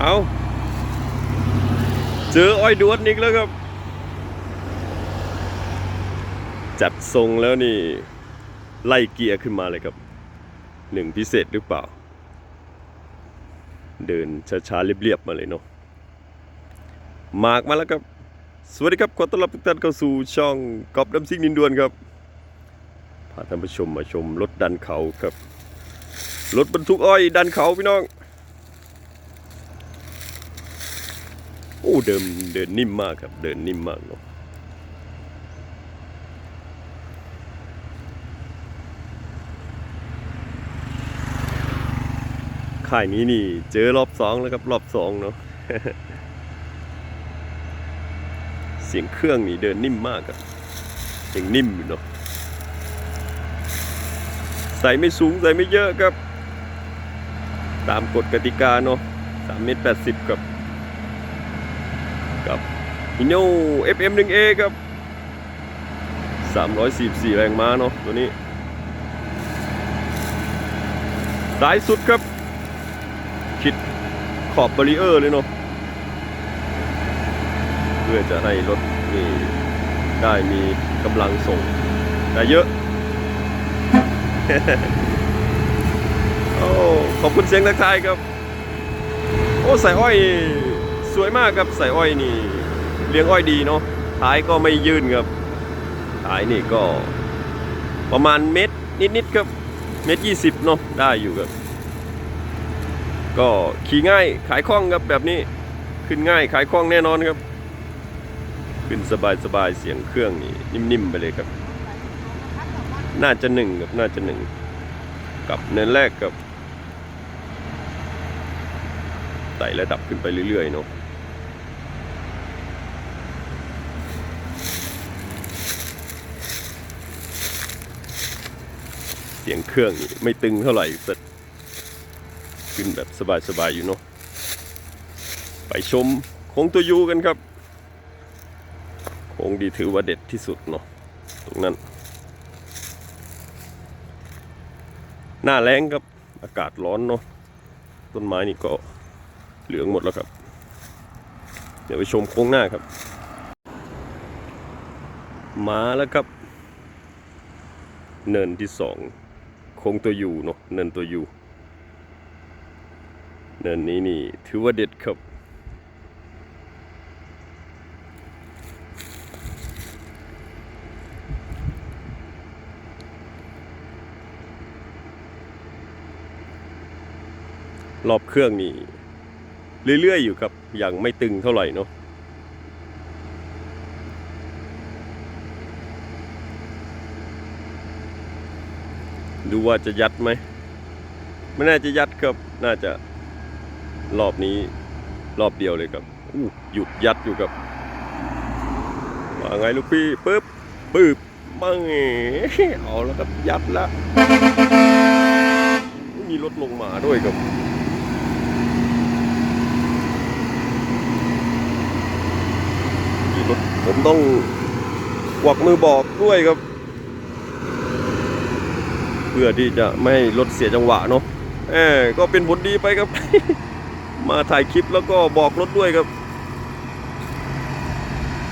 เอาเจออ้อยดวนอีกแล้วครับ จัดทรงแล้วนี่ ไล่เกียร์ขึ้นมาเลยครับหนึ่งพิเศษหรือเปล่า เดินช้าๆเรียบๆมาเลยเนาะมากมาแล้วครับ สวัสดีครับขอต้อนรับทุกท่านเข้าสู่ช่องกอบน้ำซิ่งนินดวนครับพาท่านผู้ชมมาชมรถดันเขาครับรถบรรทุกอ้อยดันเขาพี่น้อง อ้เดินเดินนิ่มมากครับ เดินนิ่มมากเนาะค่ายนี้นี่ เจอรอบสองแล้วครับ รอบสองเนาะเสียงเครื่องนี่เดินนิ่มมากครับยังนิ่มอยู่เนาะใส่ไม่สูงใส่ไม่เยอะครับ ตามกฎกติกาเนาะสามเมตรแปดสิบครับกับ ฮิโน่ FM1A ครับ 344 แรงม้าเนาะตัวนี้สายสุดครับ คิดขอบบรีเออร์เลยเนาะเพื่อจะให้รถนี่ได้มีกำลังส่งได้เยอะ โอ้ขอบคุณเสียงทักทายครับ โอ้ใส่อ้อยสวยมากครับใส่อ้อยนี่ เลี้ยงอ้อยดีเนาะท้ายก็ไม่ยื่นครับท้ายนี่ก็ประมาณเม็ดนิดๆครับเม็ดยี่สิบเนาะได้อยู่ครับ ก็ขี่ง่ายขายคล่องครับแบบนี้ขึ้นง่ายขายคล่องแน่นอนครับ ขึ้นสบายๆเสียงเครื่องนี่นิ่มๆไปเลยครับ น่าจะหนึ่งครับน่าจะหนึ่งกับเนินแรกกับไต่ระดับขึ้นไปเรื่อยๆเนาะ สียงเครื่องนี่ไม่ตึงเท่าไหร่แต่ขึ้นแบบสบายๆอยู่เนาะไปชมโค้งตัวยูกันครับโค้งดีถือว่าเด็ดที่สุดเนาะตรงนั้น หน้าแรงครับอากาศร้อนเนาะต้นไม้นี่ก็เหลืองหมดแล้วครับ เดี๋ยวไปชมโค้งหน้าครับ มาแล้วครับ เนินที่สอง คงตัวอยู่เนาะเนินตัวอยู่เนินนี้นี่ถือว่าเด็ดครับรอบเครื่องนี่เรื่อยๆอยู่ครับยังไม่ตึงเท่าไหร่เนาะ ดูว่าจะยัดไหม ไม่น่าจะยัดครับ น่าจะรอบนี้รอบเดียวเลยครับอู้หยุดยัดอยู่ครับว่าไงลูกพี่ปึ๊บปึ๊บมังเอาแล้วครับยัดล้วมีรถลงมาด้วยครับรถผมต้องกวักมือบอกด้วยครับ พื่อที่จะไม่ให้รถเสียจังหวะเนาะเออก็เป็นผลดีไปครับ มาถ่ายคลิปแล้วก็บอกรถด้วยครับ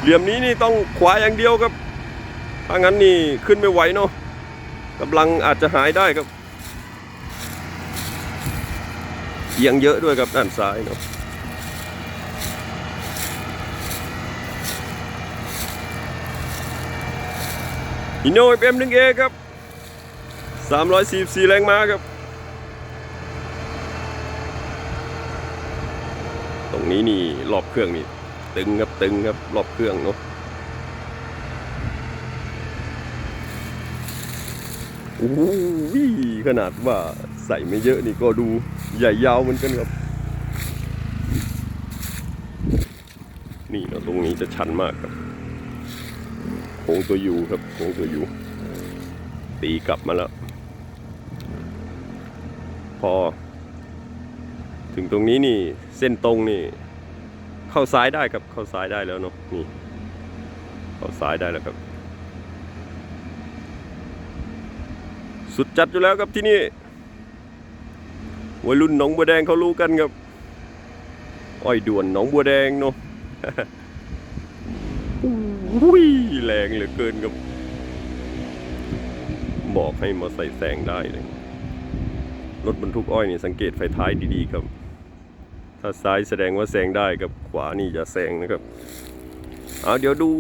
เหลี่ยมนี้นี่ต้องขวาอย่างเดียวครับถ้างั้นนี่ขึ้นไม่ไหวเนาะกำลังอาจจะหายได้ครับเอียงเยอะด้วยครับด้านซ้ายเนาะฮิโน่ FM1A ครับ 344 แรงม้าครับ ตรงนี้นี่รอบเครื่องนี่ ตึงครับตึงครับรอบเครื่องเนาะโอ้ยขนาดว่าใส่ไม่เยอะนี่ก็ดูใหญ่ยาวเหมือนกันครับ นี่เนาะตรงนี้จะชันมากครับโค้งตัวยูครับโค้งตัวยูตีกลับมาแล้ว พอ ถึงตรงนี้นี่เส้นตรงนี่ เข้าซ้ายได้ครับเข้าซ้ายได้แล้วเนาะนี่ เข้าซ้ายได้แล้วครับ สุดจัดอยู่แล้วครับที่นี่วัยรุ่นหนองบัวแดงเขารู้กันครับอ้อยด่วนหนองบัวแดงเนาะอุ้ยแรงเหลือเกินครับ บอกให้มาใส่แซงได้เลย รถบรรทุกอ้อยนี่สังเกตไฟท้ายดีๆครับ ถ้าซ้ายแสดงว่าแซงได้ครับขวานี่จะแซงนะครับเอาเดี๋ยวดู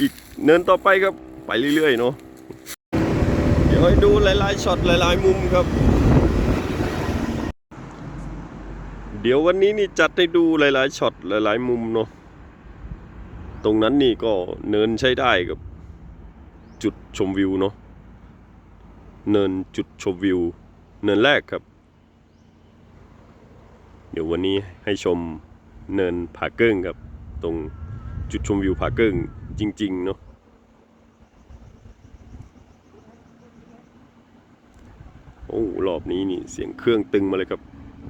อีกเนินต่อไปครับไปเรื่อยๆเนาะเดี๋ยวให้ดูหลายๆช็อตหลายๆมุมครับ เดี๋ยววันนี้นี่จัดให้ดูหลายๆช็อตหลายๆมุมเนาะตรงนั้นนี่ก็เนินใช้ได้กับ จุดชมวิวเนาะเนินจุดชมวิว เนินแรกครับ เดี๋ยววันนี้ให้ชมเนินผาเกิ้งครับ ตรงจุดชมวิวผาเกิ้งจริง ๆ เนาะโอ้รอบนี้นี่เสียงเครื่องตึงมาเลยครับ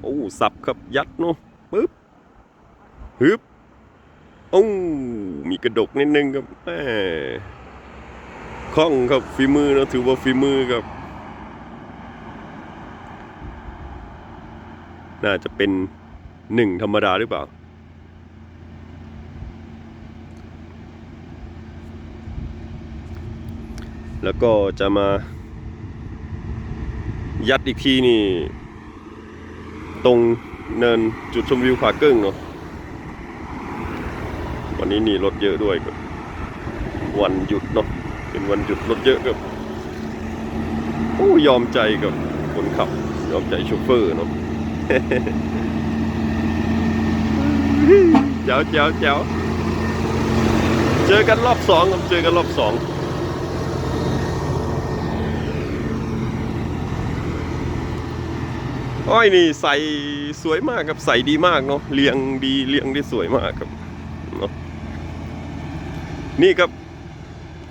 โอ้สับครับยัดเนาะปึ๊บฮึบโอ้มีกระดกนิดนึงครับแหมคล่องครับฝีมือนะถือว่าฝีมือครับ น่าจะเป็นหนึ่งธรรมดาหรือเปล่า แล้วก็จะมา ยัดอีกทีนี่ ตรงเนินจุดชมวิวผาเกิ้งเนาะวันนี้นี่รถเยอะด้วยครับวันหยุดเนาะเป็นวันหยุดรถเยอะครับโอ้ยอมใจกับคนขับ ยอมใจโชเฟอร์เนาะ เจ้าเจ้าเจ้าเจอกันรอบสองครับเจอกันรอบสองอ้อยนี่ใส่สวยมากครับใส่ดีมากเนาะเรียงดีเรียงได้สวยมากครับเนาะนี่ครับ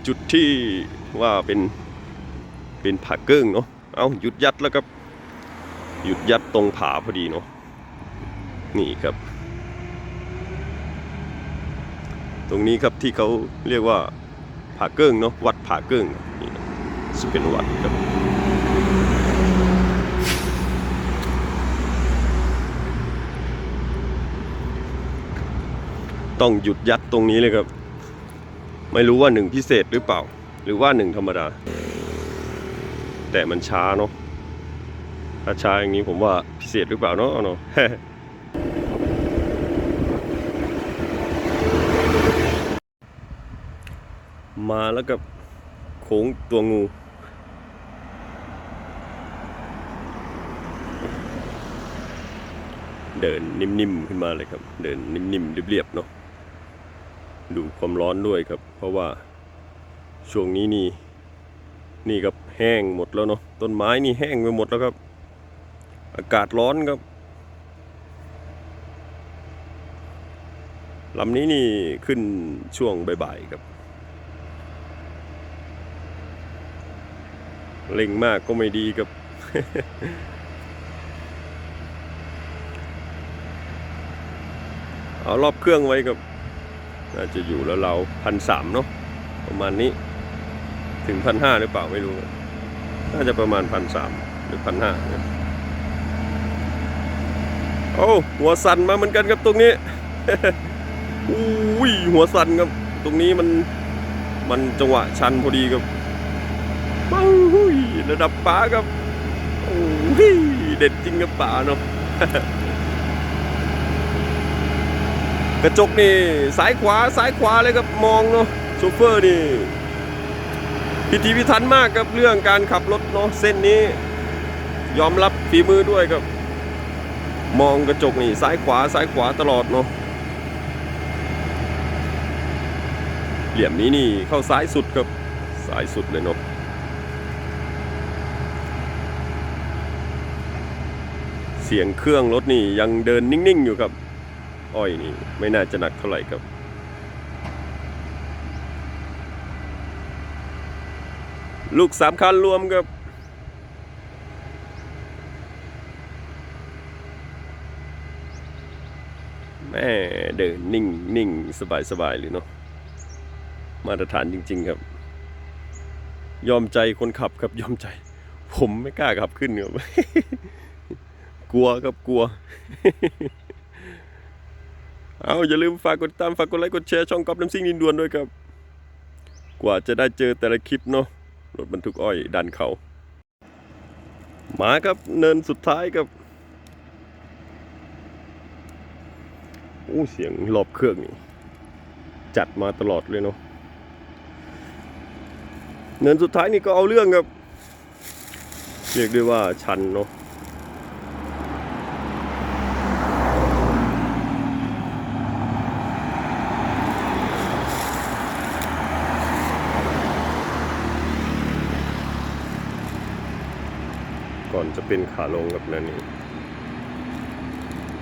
จุดที่ว่าเป็นเป็นผาเกิ้งเนาะเอาหยุดยัดแล้วครับ หยุดยัดตรงผาพอดีเนาะนี่ครับ ตรงนี้ครับที่เขาเรียกว่าผาเกิ้งเนาะวัดผาเกิ้งนี่จะเป็นวัดครับต้องหยุดยัดตรงนี้เลยครับ ไม่รู้ว่าหนึ่งพิเศษหรือเปล่า หรือว่าหนึ่งธรรมดา แต่มันช้าเนาะ ถ้าช้าอย่างนี้ผมว่าพิเศษหรือเปล่าเนาะเนาะมาแล้วกับโค้งตัวงูเดินนิ่มๆขึ้นมาเลยครับ เดินนิ่มๆเรียบๆเนาะ ดูความร้อนด้วยครับ เพราะว่าช่วงนี้นี่ นี่ครับแห้งหมดแล้วเนาะ ต้นไม้นี่แห้งไปหมดแล้วครับ อากาศร้อนครับลำนี้นี่ขึ้นช่วงบ่ายๆครับเร่งมากก็ไม่ดีครับ เอารอบเครื่องไว้กับ น่าจะอยู่แล้วเราพันสามเนาะประมาณนี้ ถึงพันห้าหรือเปล่าไม่รู้ น่าจะประมาณพันสามหรือพันห้าเนี่ย โอ้หัวสั่นมาเหมือนกันครับตรงนี้อุ้ยหัวสั่นครับ ตรงนี้มันมันจังหวะชันพอดีครับว้าวหุ้ยระดับป่าครับโอ้ยเด็ดจริงครับป่าเนาะกระจกนี่ซ้ายขวาซ้ายขวาเลยครับมองเนาะโชเฟอร์นี่พิธีพิถันมากครับเรื่องการขับรถเนาะเส้นนี้ ยอมรับฝีมือด้วยครับ มองกระจกนี่ซ้ายขวาซ้ายขวาตลอดเนาะเหลี่ยมนี้นี่เข้าซ้ายสุดครับซ้ายสุดเลยเนาะเสียงเครื่องรถนี่ยังเดินนิ่งๆอยู่ครับ อ้อยนี่ไม่น่าจะหนักเท่าไหร่ครับลูกสามคันรวมครับ แม่เดินนิ่งนิ่งสบายสบายเลยเนาะมาตรฐานจริง ๆ ครับ ยอมใจคนขับครับยอมใจ ผมไม่กล้าขับขึ้นครับกลัวครับกลัว เอาอย่าลืมฝากกดติดตามฝากกดไลค์กดแชร์ช่องก๊อฟน้ำซิ่งนินดวนด้วยครับ กว่าจะได้เจอแต่ละคลิปเนาะรถบรรทุกอ้อยดันเขา มาครับเนินสุดท้ายครับ อ้เสียงรอบเครื่องนี่จัดมาตลอดเลยเนาะเนินสุดท้ายนี่ก็เอาเรื่องครับ เรียกได้ว่าชันเนาะก่อนจะเป็นขาลงกับนั่นนี่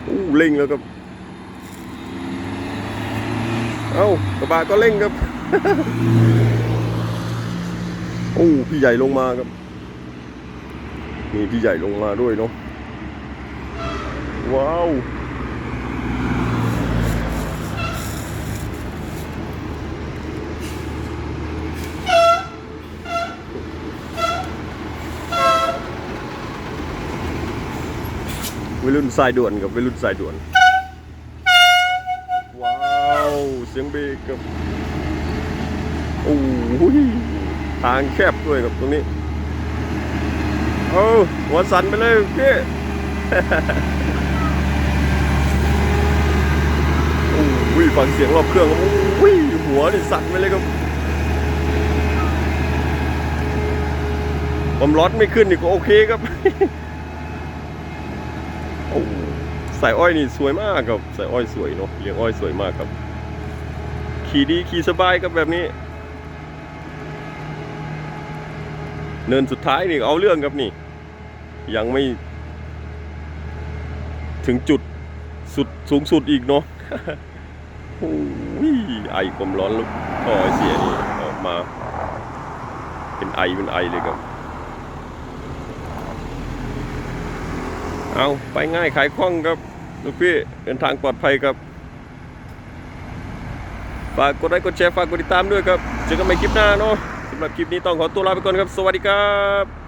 อู้เร่งแล้วครับ เอ้ากระบะก็เร่งครับโอ้พี่ใหญ่ลงมาครับมีพี่ใหญ่ลงมาด้วยเนาะว้าววัยรุ่นสายด่วนกับวัยรุ่นสายด่วน ว้าว เสียงเบรกกับโอ้โหทางแคบด้วยกับตรงนี้เออหัวสั่นไปเลยพี่โอ้ยฟังเสียงรอบเครื่องครับโอ้ยหัวนี่สั่นไปเลยครับความร้อนไม่ขึ้นนี่ก็โอเคครับโอ้สายอ้อยนี่สวยมากครับสายอ้อยสวยเนาะเลี้ยงอ้อยสวยมากครับ ขี่ดีขี่สบายครับแบบนี้ เนินสุดท้ายนี่เอาเรื่องครับนี่ ยังไม่ ถึงจุดสุดสูงสุดอีกเนาะโอ้ยไอความร้อนลุกท่อไอเสียนี่ออกมา เป็นไอเป็นไอเลยครับ เอาไปง่ายขายคล่องครับลูกพี่เดินทางปลอดภัยครับ ฝากกดไลค์กดแชร์ฝากกดติดตามด้วยครับเจอกันใหม่คลิปหน้าเนาะสำหรับคลิปนี้ต้องขอตัวลาไปก่อนครับ สวัสดีครับ